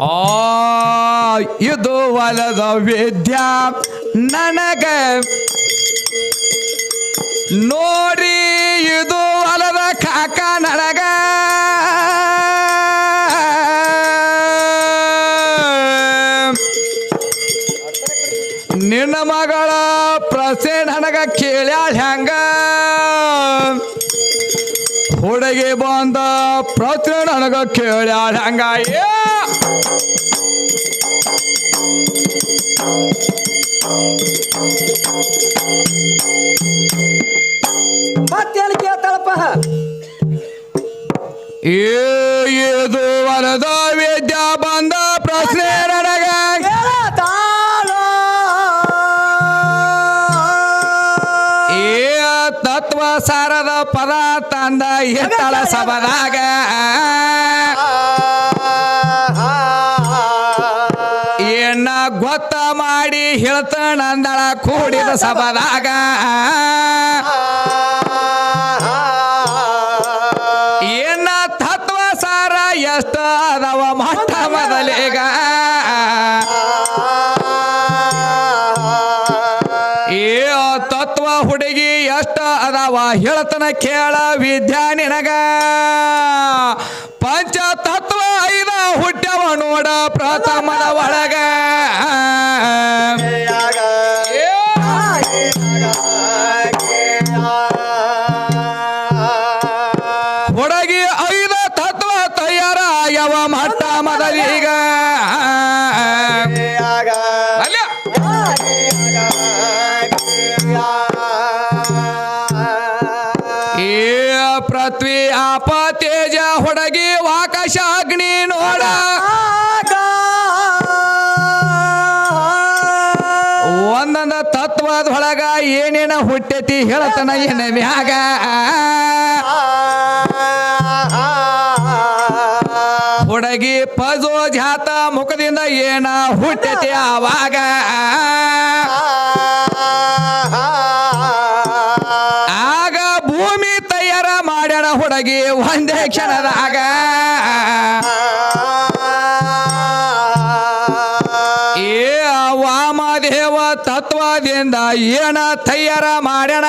ಆ ಇದು ಒಲದ ವಿದ್ಯಾ. ನನಗ ನೋಡಿ ಇದು ಒಲದ ಕಾಕ ನನಗ. ನಿನ್ನ ಮಗಳ ಪ್ರಶ್ನೆ ನನಗ ಕೇಳ್ಯಾಳ ಹೆಂಗ? ಹುಡುಗಿ ಬಂದ ಪ್ರಶ್ನೆ ನನಗ ಕೇಳ್ಯಾಳ ಹೆಂಗ? ಏ! ಮತ್ತೇನು ಕೇಳ್ತಾಳಪ್ಪ. ಏ ಇದು ವರದ ವಿದ್ಯಾ ಬಂದ ಪ್ರಶ್ನೆ ನನಗ. ಕೇಳತಾಳೋ. ಏ ತತ್ವ ಸಾರದ ಪದ ತಂದ ಎತ್ತಳ ಸಬದಾಗ ಮಾಡಿ ಹೇಳ್ತಾನಂದಳ ಕೂಡಿದ ಸಭದಾಗ. ಏನ ತತ್ವ ಸಾರ ಎಷ್ಟ ಅದಾವ ಮಟ್ಟ ಮೊದಲೇಗ. ಏ ತತ್ವ ಹುಡುಗಿ ಎಷ್ಟ ಅದವ ಹೇಳ್ತನ ಕೇಳ ವಿದ್ಯಾ ನಿನಗ. ಪಂಚ ತತ್ವ ಐದ ಹುಟ್ಟ್ಯವ ನೋಡ ಪ್ರಥಮದ ಒಳಗ. ತತ್ವದೊಳಗ ಏನೇನ ಹುಟ್ಟೈತಿ ಹೇಳತನ ಏನ ಮ್ಯಾಗ. ಹುಡುಗಿ ಪಜೋ ಜಾತ ಮುಖದಿಂದ ಏನ ಹುಟ್ಟೈತಿ ಆವಾಗ. ಆಗ ಭೂಮಿ ತಯಾರ ಮಾಡ್ಯಾರ ಹುಡುಗಿ ಒಂದೇ ಕ್ಷಣದಾಗ. ತತ್ವದಿಂದ ಏನ ತಯಾರ ಮಾಡ್ಯಾಣ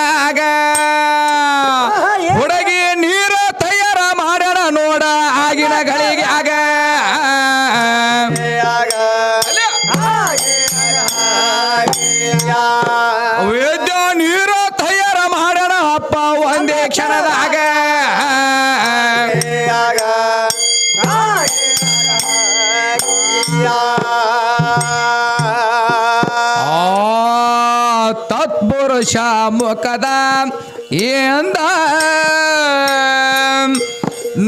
ಮುಖದ ಎಂದ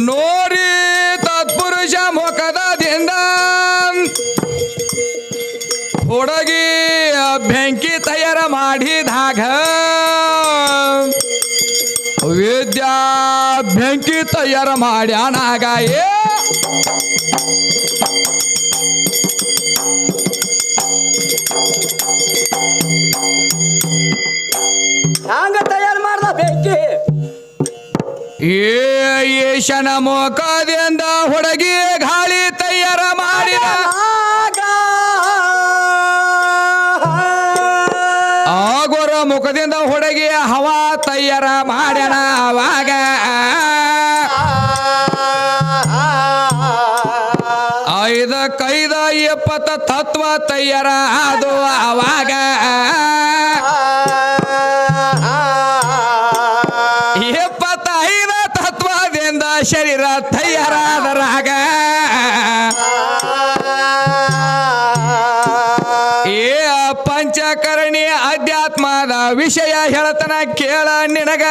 ನೋರಿ ತತ್ಪುರುಷ ಮೊಕದಿಂದ ಹುಡುಗಿ ಬೆಂಕಿ ತಯಾರ ಮಾಡಿದಾಗ ವಿದ್ಯಾ ಬೆಂಕಿ ತಯಾರ ಮಾಡ್ಯಾನಾಗ ಏ ಹಂಗ ತಯಾರು ಮಾಡ್ದ ಬೆಂಕಿ. ಏ ಈಶನ ಮುಖದಿಂದ ಹುಡುಗಿ ಗಾಳಿ ತಯಾರ ಮಾಡಿದ. ಆಗೋರ ಮುಖದಿಂದ ಹೊಡಗಿ ಹವಾ ತಯಾರ ಮಾಡ್ಯಾನ ಅವಾಗ. ಐದ ಕೈದ ಎಪ್ಪತ್ತ ತತ್ವ ತಯಾರ ಅದು ಅವಾಗ. ಶರೀರ ತಯಾರಾದರಾಗ ಏ ಪಂಚಕರ್ಣಿ ಅಧ್ಯಾತ್ಮದ ವಿಷಯ ಹೇಳತನ ಕೇಳ ನಿನಗ.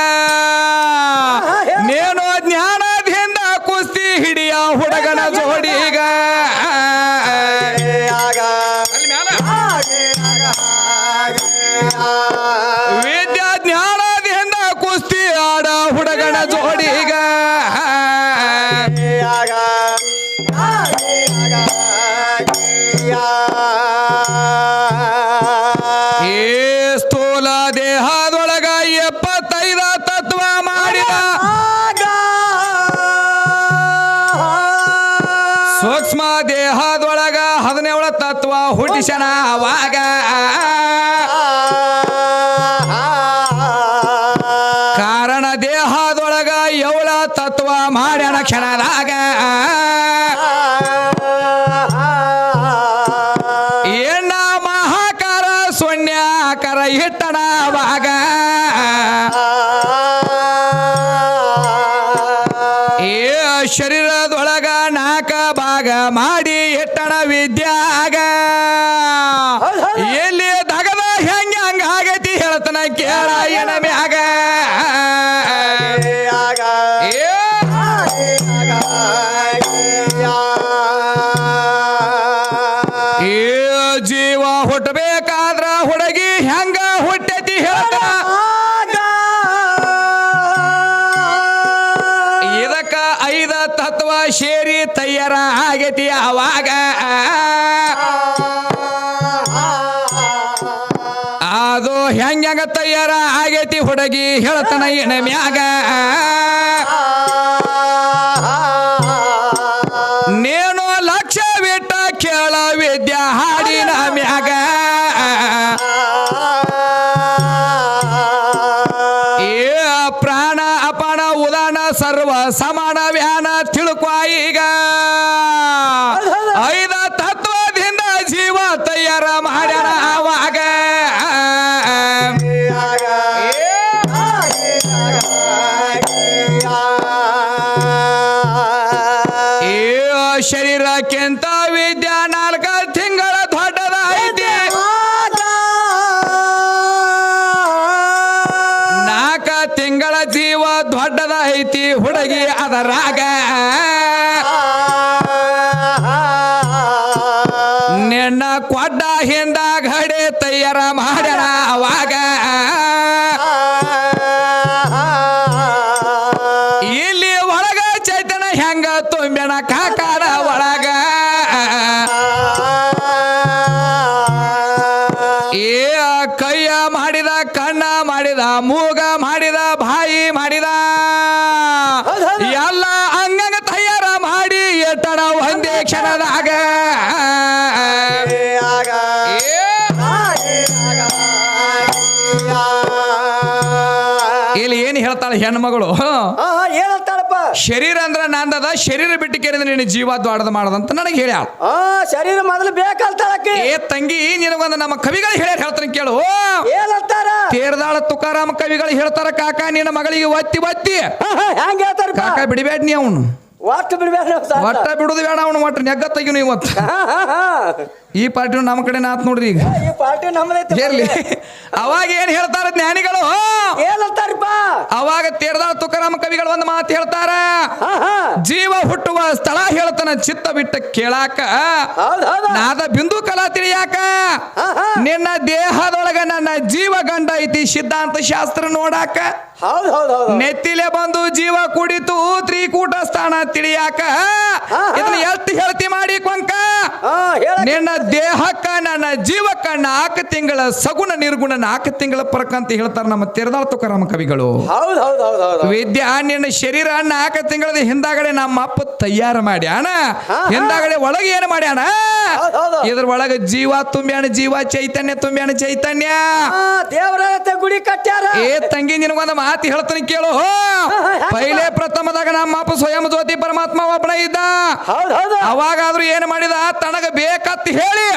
ನೇನು ಜ್ಞಾನದಿಂದ ಕುಸ್ತಿ ಹಿಡಿಯ ಹುಡುಗನ ಜೋಡಿಗ. ಸೂಕ್ಷ್ಮ ದೇಹ ದೇಹದೊಳಗ ಹದಿನೇಳ ತತ್ವ ಹುಟ್ಟಿಸನ ಅವಾಗ. ಕಾರಣ ದೇಹದೊಳಗ ಏಳ ತತ್ವ ಮಾಡ್ಯಾನ ಕ್ಷಣದಾಗ. ಹೆಂಗ ಹುಟ್ಟೈತಿ ಹೇಳ ಇದಕ್ಕ ಐದ ತತ್ವ ಸೇರಿ ತಯಾರ ಆಗೈತಿ ಅವಾಗ. ಅದು ಹೆಂಗ ಹೆಂಗ ತಯಾರ ಆಗೈತಿ ಹುಡುಗಿ ಹೇಳ್ತಾನ ಏನ ಮ್ಯಾಗ. ನೇನು ಲಕ್ಷ ಬಿಟ್ಟ ಕೇಳ ವಿದ್ಯಾ ಹಾಡಿನ ಮ್ಯಾಗ. ಶರೀರಕ್ಕಿಂತ ವಿದ್ಯಾ ನಾಲ್ಕ ತಿಂಗಳ ದೊಡ್ಡದ ಐತಿ ನಾಲ್ಕ ತಿಂಗಳ ಜೀವ ದೊಡ್ಡದ ಐತಿ ಹುಡುಗಿ ಅದರಾಗ. ನಿನ್ನ ಕೊಡ್ಡ ಹಿಂದ ಘಡೆ ತಯಾರ ಮಾಡ್ಯಾರ. ಇಲ್ಲಿ ಏನ್ ಹೇಳ್ತಾಳೆ ಹೆಣ್ಮಗಳು? ಹೇಳ್ತಾಳಪ್ಪ ಶರೀರ ಅಂದ್ರ ನಂದದ ಶರೀರ ಬಿಟ್ಟು ಕೇಳಿದ್ರೆ ನೀನು ಜೀವ ದ್ವಾಡದ ಮಾಡದಂತ ನನಗೆ ಹೇಳ್ಯಾಳ. ಆ ಶರೀರ ಮೊದಲು ಬೇಕಂತಾಳಕ್ಕೆ ಏ ತಂಗಿ ನಿನಗೊಂದು ನಮ್ಮ ಕವಿಗಳು ಹೇಳ್ಯಾರ ಹೇಳ್ತಾನೆ ಕೇಳು. ಹೇಳ್ತಾರ ತೇರದಾಳ ತುಕಾರಾಮ ಕವಿಗಳು ಹೇಳ್ತಾರ ಕಾಕ ನಿನ್ನ ಮಗಳಿಗೆ ಒತ್ತಿ ಒತ್ತಿ. ಹೆಂಗ ಹೇಳ್ತಾರ ಕಾಕ ಬಿಡಬೇಡ ನೀ ಅವನು. ಒಟ್ಟು ಬಿಡಬೇಡ ಒಟ್ಟ ಬಿಡುದು ಬೇಡ ಅವನು ಒಟ್ಟು ನೆಗ್ಗ ತೆಗಿನು ಇವತ್ತು. ಈ ಪಾರ್ಟಿ ನಮ್ಮ ಕಡೆ ನಾತ್ ನೋಡ್ರಿ ಈಗ. ಈ ಪಾರ್ಟಿ ನಮ್ಮದೈತಿ ಇರ್ಲಿ ಅವಾಗ ಏನ್ ಹೇಳ್ತಾರ ಜ್ಞಾನಿಗಳು? ಏನಂತಾರಪ್ಪ? ಅವಾಗ ತೇರ್ದಾಳ ತುಕಾರಾಮ ಕವಿಗಳು ಒಂದು ಮಾತು ಹೇಳ್ತಾರ. ಜೀವ ಹುಟ್ಟುವ ಸ್ಥಳ ಹೇಳ್ತಾನ ಚಿತ್ತ ಬಿಟ್ಟ ಕೇಳಾಕ. ನಾದ ಬಿಂದು ಕಲಾ ತಿಳಿಯಾಕ. ನಿನ್ನ ದೇಹದೊಳಗ ನನ್ನ ಜೀವ ಗಂಡ ಐತಿ ಸಿದ್ಧಾಂತ ಶಾಸ್ತ್ರ ನೋಡಾಕ. ನೆತ್ತಿಲೆ ಬಂದು ಜೀವ ಕುಡಿತು ತ್ರಿಕೂಟ ಸ್ಥಾನ ತಿಳಿಯಾಕ. ಇದನ್ನ ಎಲ್ತಿ ಹೇಳ್ತಿ ಮಾಡಿ. ನಿನ್ನ ದೇಹಕ್ಕ ನನ್ನ ಜೀವಕ್ಕ ನಾಲ್ಕು ತಿಂಗಳ ಸಗುಣ ನಿರ್ಗುಣ ನಾಲ್ಕು ತಿಂಗಳ ಪರಕ ಅಂತ ಹೇಳ್ತಾರೆ ನಮ್ಮ ತೆರೆದಾಳ ತುಕಾರಾಮ ಕವಿಗಳು. ವಿದ್ಯಾ ನಿನ್ನ ಶರೀರ ನಾಲ್ಕು ತಿಂಗಳ ಹಿಂದಾಗಡೆ ನಮ್ಮ ಅಪ್ಪ ತಯಾರ ಮಾಡ್ಯಾಣ. ಹಿಂದಾಗಡೆ ಒಳಗೆ ಏನು ಮಾಡ್ಯಾಣ ಇದ್ರ ಒಳಗ ಜೀವ ತುಂಬ್ಯಾಣ ಜೀವ ಚೈತನ್ಯ ತುಂಬ್ಯಾಣ ಚೈತನ್ಯ. ದೇವರ ಗುಡಿ ಕಟ್ಟ್ಯಾರ. ಏ ತಂಗಿ ನಿನಗೊಂದು ಮಾತು ಹೇಳ್ತಾನೆ ಕೇಳು ಪೈಲೆ ಪ್ರಥಮದಾಗ ನಮ್ಮ ಅಪ್ಪ ಸ್ವಯಂ ಜ್ಯೋತಿ ಪರಮಾತ್ಮ ಒಬ್ಬನ ಇದ್ದ. ಅವಾಗಾದ್ರೂ ಏನು ಮಾಡಿದ? ತನಗ ಬೇಕತ್ ಹೇಳಿ.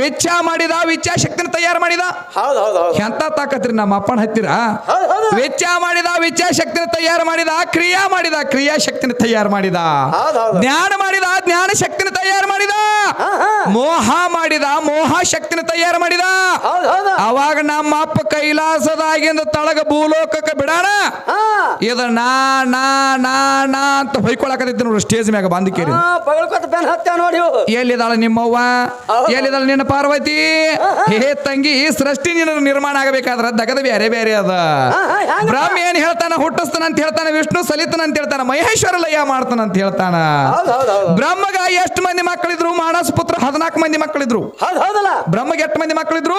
ವೆಚ್ಚ ಮಾಡಿದ ವಿಚ್ಛಾ ಶಕ್ತಿನ ತಯಾರು ಮಾಡಿದ. ಹೌದು ಹೌದು ಹೌದು. ಎಂತ ತಾಕತ್ರಿ ನಮ್ಮ ಅಪ್ಪನ ಹತ್ತಿರ? ವೆಚ್ಚ ಮಾಡಿದ ವೆಚ್ಚ ಶಕ್ತಿನ ತಯಾರು ಮಾಡಿದ ಕ್ರಿಯಾ ಮಾಡಿದ ಕ್ರಿಯಾ ಶಕ್ತಿನ ತಯಾರು ಮಾಡಿದ. ಜ್ಞಾನ ಮಾಡಿದ ಜ್ಞಾನ ಶಕ್ತಿನ ತಯಾರು ಮಾಡಿದ. ಮೋಹ ಮಾಡಿದ ಮೋಹ ಶಕ್ತಿನ ತಯಾರು ಮಾಡಿದ. ಅವಾಗ ನಮ್ಮ ಅಪ್ಪ ಕೈಲಾಸದಾಗಿಂದ ತಳಗ ಭೂಲೋಕಕ್ಕೆ ಬಿಡಾಣ. ಇದು ನಾ ನಾ ನಾ ನಾ ಅಂತ ಹೊಯ್ಕೊಳಕತ್ತೈತಿ ನೋಡ್ರಿ ಸ್ಟೇಜ್ ಮ್ಯಾಗ ಬಂದು ಕೇಳಿ ಎಲ್ಲಿದ್ದಾಳೆ ಪಗಳ್ಕೊತ ನಿಮ್ಮವ್ವ. ಹೌದು. ಎಲ್ಲಿದಾಳ ನಿನ್ನ ಪಾರ್ವತಿ? ಹೇ ತಂಗಿ ಈ ಸೃಷ್ಟಿ ನಿನ್ನ ನಿರ್ಮಾಣ ಆಗಬೇಕಾದ್ರ ದಗದ ಬೇರೆ ಬೇರೆ ಅದ. ಬ್ರಹ್ಮ ಏನ್ ಹೇಳ್ತಾನ? ಹುಟ್ಟಿಸ್ತಾನ ಅಂತ ಹೇಳ್ತಾನ ವಿಷ್ಣು ಸಲಿತನ ಅಂತ ಹೇಳ್ತಾನ ಮಹೇಶ್ವರ ಲಯ ಮಾಡ್ತಾನ ಅಂತ ಹೇಳ್ತಾನ ಬ್ರಹ್ಮಗ ಎಷ್ಟು ಮಂದಿ ಮಕ್ಕಳಿದ್ರು? ಮಾನಸ ಪುತ್ರ ಹದ ಹದಿನಾಲ್ಕು ಮಂದಿ ಮಕ್ಕಳಿದ್ರು. ಬ್ರಹ್ಮಗೆ ಎಷ್ಟು ಮಂದಿ ಮಕ್ಕಳಿದ್ರು.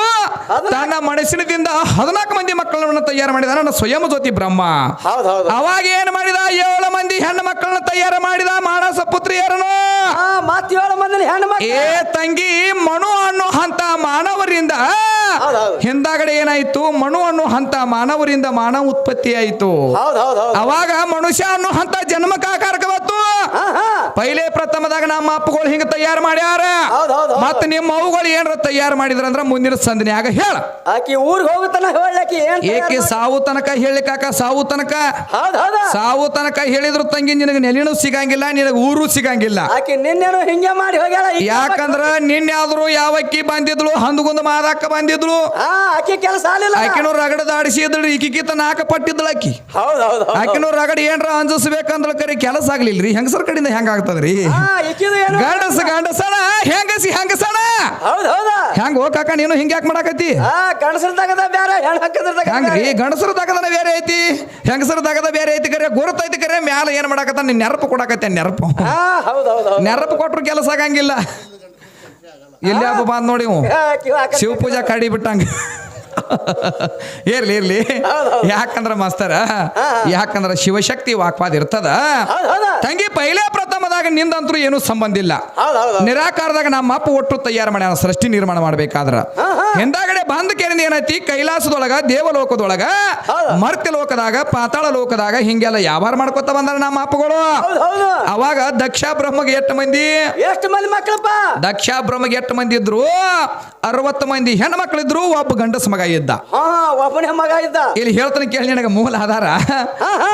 ತನ್ನ ಮನಸ್ಸಿನದಿಂದ ಹದಿನಾಲ್ಕು ಮಂದಿ ಮಕ್ಕಳನ್ನ ತಯಾರು ಮಾಡಿದ ನನ್ನ ಸ್ವಯಂ ಜ್ಯೋತಿ ಬ್ರಹ್ಮ. ಅವಾಗ ಏನ್ ಮಾಡಿದ? ಏಳು ಮಂದಿ ಹೆಣ್ಣು ಮಕ್ಕಳನ್ನ ತಯಾರು ಮಾಡಿದ ಮಾನಸ ಪುತ್ರಿಯರನು ಏಳು ಮಂದಿ ಹೆಣ್ಣು ತಂಗಿ ಮಣು ಅನ್ನೋ ಹಂತ ಮಾನವರಿಂದ. ಹಿಂದಾಗಡೆ ಏನಾಯ್ತು? ಮಣು ಅನ್ನೋ ಹಂತ ಮಾನವರಿಂದ ಮಾನವ ಉತ್ಪತ್ತಿ ಆಯ್ತು ಅವಾಗ ಮನುಷ್ಯ ಅನ್ನೋ ಹಂತ ಜನ್ಮಕ್ಕೆ ಪೈಲೆ ಪ್ರಥಮದಾಗ ನಮ್ಮ ಅಪ್ಪಗಳು ಹಿಂಗ ತಯಾರು ಮಾಡ್ಯಾರ. ಮತ್ತ ನಿಮ್ಮ ಅವುಗಳು ಏನ್ರ ತಯಾರು ಮಾಡಿದ್ರಂದ್ರ ಮುಂದಿನ ಸಂದಿನ್ಯಾಗ ಹೇಳ. ಆಕಿ ಊರಿಗೆ ಹೇಳಕಿ ಏನ್ ತಯಾರ್ ಏಕೆ ಸಾವು ತನಕ ಹೇಳಿಕಾಕ ಸಾವು ತನಕ? ಸಾವು ತನಕ ಹೇಳಿದ್ರು ತಂಗಿ ನಿನಗೆ ನೆಲಿನೂ ಸಿಗಂಗಿಲ್ಲ ನಿನಗೆ ಊರು ಸಿಗಂಗಿಲ್ಲ. ಆಕಿ ನಿನ್ನೇನು ಹಿಂಗೆ ಮಾಡಿ ಹೋಗ್ಯಾಳ ಯಾಕಂದ್ರ ಯಾಕಂದ್ರ ನಿನ್ಯಾದ್ರು ಯಾವಕ್ಕಿ ಬಂದಿದ್ಳು ಹಂದಗುಂದ ಮಾದಕ್ಕ ಬಂದಿದ್ಲು. ಆಕಿ ಕೆಲಸ ಆಗಲಿಲ್ಲ. ಆಕಿನೂ ರಗಡದ ಆಡಿಸಿದ್ಳು ಈಕಿಗಿತ ನಾಕ ಪಟ್ಟಿದ್ಳು ಆಕಿ. ಆಕಿನೂ ರಗಡ ಏನ್ರ ಅಂಜಿಸ್ಬೇಕಂದ್ರ ಕರೆ ಕೆಲಸ ಆಗ್ಲಿಲ್ರಿ ಹೆಂಗಸರ್ ಕಡೆಯಿಂದ ಹೆಂಗ ಆಗ್ತದ್ರಿ ಗಂಡಸ ಗಂಡಸಣ ಹೆಂಗಸಿ ಹೆಂಗಸಣ ಹೌದ್ ಹೌದ? ಹೆಂಗ ಹೋಗಾಕ ನೀನು ಹಿಂಗ ಯಾಕೆ ಮಾಡಾಕತಿ ಹೆಂಗ್ರಿ? ಗಂಡಸರ ತಗದ ಬೇರೆ ಐತಿ. ಹೆಂಗಸರ ತಗದ ಬೇರೆ ಐತಿ ಕರೆ ಗುರುತೈತಿ ಕರೆ ಮ್ಯಾಲ ಏನ್ ಮಾಡಾಕತ್ತ ನೀನ್ ನೆರಪು ಕೊಡಾಕತ್ತೆ ನೆರಪು. ನೆರಪು ಕೊಟ್ರು ಕೆಲಸ ಆಗಂಗಿಲ್ಲ. ಇಲ್ಲಿ ಹಬ್ಬ ಬಂದ್ ನೋಡಿ ಶಿವ ಪೂಜಾ ಕಡಿ ಬಿಟ್ಟಂಗ. ಇರ್ಲಿ ಇರ್ಲಿ. ಯಾಕಂದ್ರ ಮಾಸ್ತರ ಯಾಕಂದ್ರ ಶಿವಶಕ್ತಿ ವಾಕ್ವಾದ ಇರ್ತದ. ತಂಗಿ ಪೈಲೆ ಪ್ರಥಮದಾಗ ನಿಂದಂತರೂ ಏನೂ ಸಂಬಂಧ ಇಲ್ಲ. ನಿರಾಕಾರದಾಗ ನಮ್ಮ ಅಪ್ಪ ಒಟ್ಟು ತಯಾರು ಮಾಡ್ಯಾನ ಸೃಷ್ಟಿ ನಿರ್ಮಾಣ ಮಾಡ್ಬೇಕಾದ್ರ. ಹಿಂದಾಗಡೆ ಬಂದ ಕೆರಿಂದ ಏನೈತಿ ಕೈಲಾಸದೊಳಗ ದೇವಲೋಕದೊಳಗ. ಮರ್ತ್ಯ ಲೋಕದಾಗ ಪಾತಾಳ ಲೋಕದಾಗ ಹಿಂಗೆಲ್ಲ ಯಾವಾರ ಮಾಡ್ಕೊತ ಬಂದಾರ ನಮ್ಮ ಅಪ್ಪಗಳು ಅವಾಗ ದಕ್ಷ ಬ್ರಹ್ಮಗೆ ಎಷ್ಟು ಮಂದಿ? ಎಷ್ಟು ಮಂದಿ ಮಕ್ಕಳಪ್ಪ ದಕ್ಷ ಬ್ರಹ್ಮಗೆ ಎಷ್ಟು ಮಂದಿ ಇದ್ರು ಅರವತ್ತು ಮಂದಿ ಹೆಣ್ಣು ಮಕ್ಕಳಿದ್ರು ಒಬ್ಬ ಗಂಡಸ ಮಗ ಇದ್ದ. ಹಾ ಒಬ್ಬನೇ ಮಗ ಇದ್ದ. ಇಲ್ಲಿ ಹೇಳ್ತಾನೆ ಕೇಳಿ ನನಗೆ ಮೂಲ ಆಧಾರ.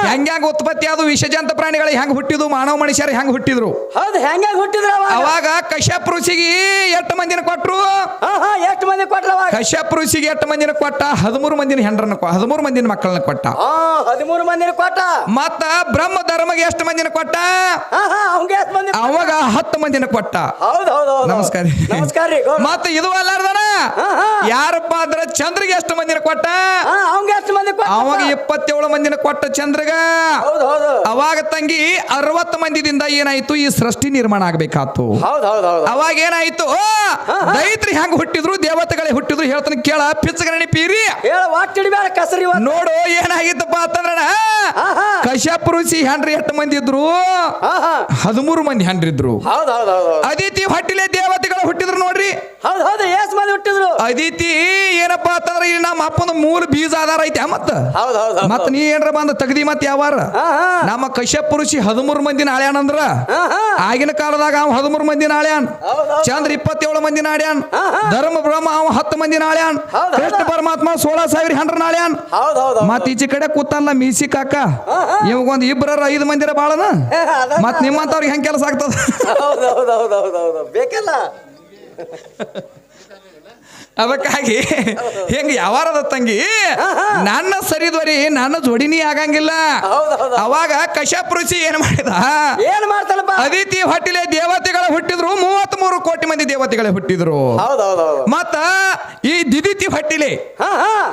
ಹೆಂಗ ಉತ್ಪತ್ತಿ ಅದು ವಿಷಜಂತ ಪ್ರಾಣಿಗಳು ಹೆಂಗ್ ಹುಟ್ಟಿದ್ವು? ಮಾನವ ಮನುಷ್ಯರು ಹೆಂಗ್ ಹುಟ್ಟಿದ್ರು? ಹೌದು ಹೆಂಗ ಹುಟ್ಟಿದ್ರು ಅವಾಗ? ಕಶ್ಯಪ್ ಋಷಿಗೆ ಎಷ್ಟು ಮಂದಿನ ಕೊಟ್ರು? ಎಷ್ಟು ಮಂದಿ ಕೊಟ್ರ ಅವಾಗ? ಕಶ್ಯಪ್ ಋಷಿಗೆ ಎಷ್ಟು ಮಂದಿನ ಕೊಟ್ಟ? ಹದಿಮೂರು ಮಂದಿನ ಹೆಂಡ್ರನ್ನ ಹದಿಮೂರು ಮಂದಿನ ಮಕ್ಕಳನ್ನ ಕೊಟ್ಟ. ಹದಿಮೂರು ಮಂದಿನ ಕೊಟ್ಟ. ಮತ್ತ ಬ್ರಹ್ಮ ಧರ್ಮಗೆ ಎಷ್ಟು ಮಂದಿನ ಕೊಟ್ಟ? ಅವಂಗೆ ಹತ್ತು ಮಂದಿನ ಕೊಟ್ಟ. ಹೌದು ಹೌದ್ ನಮಸ್ಕಾರ. ನಮಸ್ಕಾರ ಮತ್ತ ಇದು ಅಲ್ಲಾರ್ದನ? ಯಾರಪ್ಪ ಅಂದ್ರೆ ಚಂದ್ರ ಚಂದ್ರಿಗೆ ಎಷ್ಟು ಮಂದಿನ ಕೊಟ್ಟ? ಆ ಅವಂಗೆ ಎಷ್ಟು ಮಂದಿ ಕೊಟ್ಟ ಅವಾಗ ಇಪ್ಪತ್ತೇಳು ಮಂದಿನ ಕೊಟ್ಟ ಚಂದ್ರಗ. ಅವಾಗ ತಂಗಿ ಅರವತ್ತು ಮಂದಿದಿಂದ ಏನಾಯ್ತು? ಈ ಸೃಷ್ಟಿ ನಿರ್ಮಾಣ ಆಗ್ಬೇಕಾತು. ಅವಾಗ ಏನಾಯ್ತು? ದೈತ್ರಿ ಹೆಂಗ್ ಹುಟ್ಟಿದ್ರು ದೇವತೆಗಳೇ ಹುಟ್ಟಿದ್ರು ಹೇಳ್ತಾನೆ ಕೇಳ ಪಿಚ್ಚಗರಣಿ ಪೀರಿ. ನೋಡು ಏನಾಗಿತ್ತಪ್ಪ ಅಂತಂದ್ರ ಕಶ್ಯಪ ಋಷಿ ಹೆಂಡ್ರಿ ಎಷ್ಟು ಮಂದಿ ಇದ್ರು? ಹದಿಮೂರು ಮಂದಿ ಹೆಂಡ್ರಿದ್ರು. ಅದಿತಿ ಹೊಟ್ಟಿಲೆ ದೇವತೆಗಳು ಹುಟ್ಟಿದ್ರು ನೋಡ್ರಿ ಹೌದ್ ಹೌದು ಎಷ್ಟು ಮಂದಿ ಹುಟ್ಟಿದ್ರು ಅದಿತಿ ಏನಪ್ಪ ಅಂತಂದ್ರೆ ಇಲ್ಲಿ ನಮ್ಮ ಅಪ್ಪನ ಮೂಲ ಬೀಜ ಆಧಾರ ಐತೆ ಮತ್ತ? ಹೌದು ಹೌದು ಹೌದ್ ಮತ್ ನೀ ಏನ್ರ ಬಂದ ತಗದಿ ಮತ್ ಯಾವಾರ? ನಮ್ಮ ಕಶ್ಯಪ್ ಋಷಿ ಹದಿಮೂರು ಮಂದಿ ನಾಳ್ಯಾನಂದ್ರ ಹಾ ಹಾ. ಆಗಿನ ಕಾಲದಾಗ ಅವ ಹದಿಮೂರು ಮಂದಿ ನಾಳ್ಯಾನ್. ಹೌದ್ ಹೌದ್ ಚಂದ್ರ ಇಪ್ಪತ್ತೇಳು ಮಂದಿ ನಾಡ್ಯಾನ್ ಹಾ, ಹಾ. ಧರ್ಮ ಬ್ರಹ್ಮ ಅವ ಹತ್ತು ಮಂದಿ ನಾಳ್ಯಾನ್. ಹೌದ್ ಹೌದ್. ಕೃಷ್ಣ ಪರಮಾತ್ಮ ಸೋಳ ಸಾವಿರ ಹಂಡ್ರ ಹೌದ್ ಮತ್ ಈಚೆ ಕಡೆ ಕೂತಲ್ಲ ಮೀಸಿ ಕಾಕ. ಇವಾಗೊಂದ್ ಇಬ್ಬರ ಐದು ಮಂದಿರ ಬಾಳನ? ಮತ್ ನಿಮ್ಮಂತವ್ರಿಗೆ ಹೆಂಗ್ ಕೆಲಸ ಆಗ್ತದ? ಬೇಕಲ್ಲ Ha ha ha. ಹೌದ್. ಬೇಕಲ್ಲ? ಅದಕ್ಕಾಗಿ ಹೆಂಗ ಯಾವಾರದ ತಂಗಿ? ನನ್ನ ಸರಿದ್ವರಿ ನನ್ನ ಜೋಡಿನಿ ಆಗಂಗಿಲ್ಲ. ಅವಾಗ ಕಶ್ಯಪ್ ಋಷಿ ಏನ್ ಮಾಡಿದ? ಏನ್ ಮಾಡ್ತಾನಪ್ಪ ಅದಿತಿ ಹೊಟ್ಟಿಲೆ ದೇವತೆಗಳ ಹುಟ್ಟಿದ್ರು ಮೂವತ್ತ್ ಮೂರು ಕೋಟಿ ಮಂದಿ ದೇವತೆಗಳ ಹುಟ್ಟಿದ್ರು. ಮತ್ತ ಈ ದಿದಿತಿ ಹೊಟ್ಟಿಲೆ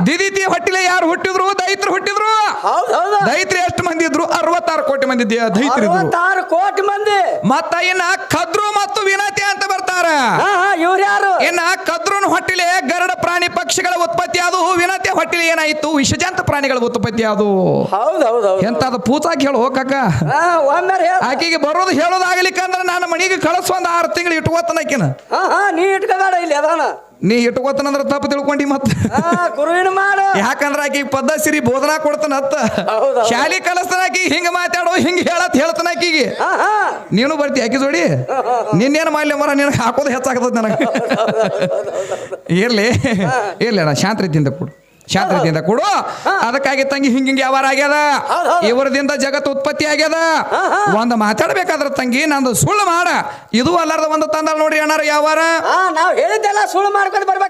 ದಿದಿತಿ ಹೊಟ್ಟಿಲೆ ಯಾರು ಹುಟ್ಟಿದ್ರು? ದೈತ್ರ ಹುಟ್ಟಿದ್ರು. ಹೌದು ಹೌದು. ದೈತ್ರಿ ಎಷ್ಟು ಮಂದಿ ಇದ್ರು? ಅರವತ್ತಾರು ಕೋಟಿ ಮಂದಿ ದೈತ್ರಿ ಕೋಟಿ ಮಂದಿ. ಮತ್ತ ಇನ್ನ ಖದ್ರು ಮತ್ತು ವಿನತಿ ಅಂತ ಬರ್ತಾರ. ಇವ್ರು ಯಾರು? ಇನ್ನ ಕದ್ರೂನ್ ಹೊಟ್ಟಿಲೆ ಗರುಡ ಪ್ರಾಣಿ ಪಕ್ಷಿಗಳ ಉತ್ಪತ್ತಿ ಅದು ವಿನತೆ ಹೊಟ್ಟಿಲೆ ಏನಾಯ್ತು? ವಿಷಜಂತ ಪ್ರಾಣಿಗಳ ಉತ್ಪತ್ತಿ ಅದು. ಹೌದು ಹೌದು ಹೌದ್. ಎಂತದ ಪೂಜಾಕ್ ಹೇಳು ಹೋಗಕ್ಕ ಹಾ ಒಮ್ಮೆ ಹೇಳ. ಆಕೆಗೆ ಬರೋದು ಹೇಳೋದಾಗ್ಲಿಕ್ಕಂದ್ರ ನಾನು ಮನೆಗೆ ಕಳಿಸ್ ಒಂದ್ ಆರು ತಿಂಗಳು ಇಟ್ಕೋತನಕಿನ ಹಾ ಹಾ ನೀ ಇಟ್ಕೋಬೇಡ ಇಲ್ಲಿ ಅದಾನ. ನೀ ಇಟ್ಕೋತನಂದ್ರ ತಪ್ಪು ತಿಳ್ಕೊಂಡಿ ಮತ್ತ. ಗುರುವಿನ ಮಾಡು? ಯಾಕಂದ್ರ ಆಕಿ ಪದ್ಧಸಿರಿ ಬೋಧನಾ ಕೊಡ್ತಾನ ಅತ್ತ. ಶಾಲಿ ಕಲಿಸ್ತಾನ ಆಕಿ ಹಿಂಗ ಮಾತಾಡೋ ಹಿಂಗ ಹೇಳತ್ ಹೇಳ್ತಾನ ಆಕಿಗೆ. ನೀನು ಬರ್ತಿ ಆಕಿ ಜೋಡಿ? ನಿನ್ನೇನು ಮಾಡ್ಲಿ ಮರ ನಿನಗೆ ಹಾಕೋದು ಹೆಚ್ಚಾಗ್ತದ ನನಗೆ. ಇರ್ಲಿ ಇರ್ಲಿ ಅಣ್ಣ ಶಾಂತ ರೀತಿಯಿಂದ ಕೊಡು. ಶಾಂತ ರೀತಿಯಿಂದ ಕೊಡು ಅದಕ್ಕಾಗಿ ತಂಗಿ ಹಿಂಗ ಹಿಂಗ ವ್ಯವಹಾರ ಆಗ್ಯದ. ಇವರದಿಂದ ಜಗತ್ತು ಉತ್ಪತ್ತಿ ಆಗ್ಯದ. ಒಂದು ಮಾತಾಡ್ಬೇಕಾದ್ರ ತಂಗಿ ನಂದು ಸುಳ್ಳು ಮಾಡ. ಇದು ಅಲ್ಲಾರ್ದ ಒಂದು ತಂದ ನೋಡ್ರಿ ಅಣ್ಣಾರ ವ್ಯವಹಾರ. ನಾವ್ ಹೇಳಿದ್ದೆಲ್ಲ ಸುಳ್ಳು ಮಾಡ್ಕೊಂಡು ಬರ್ಬೇಕು.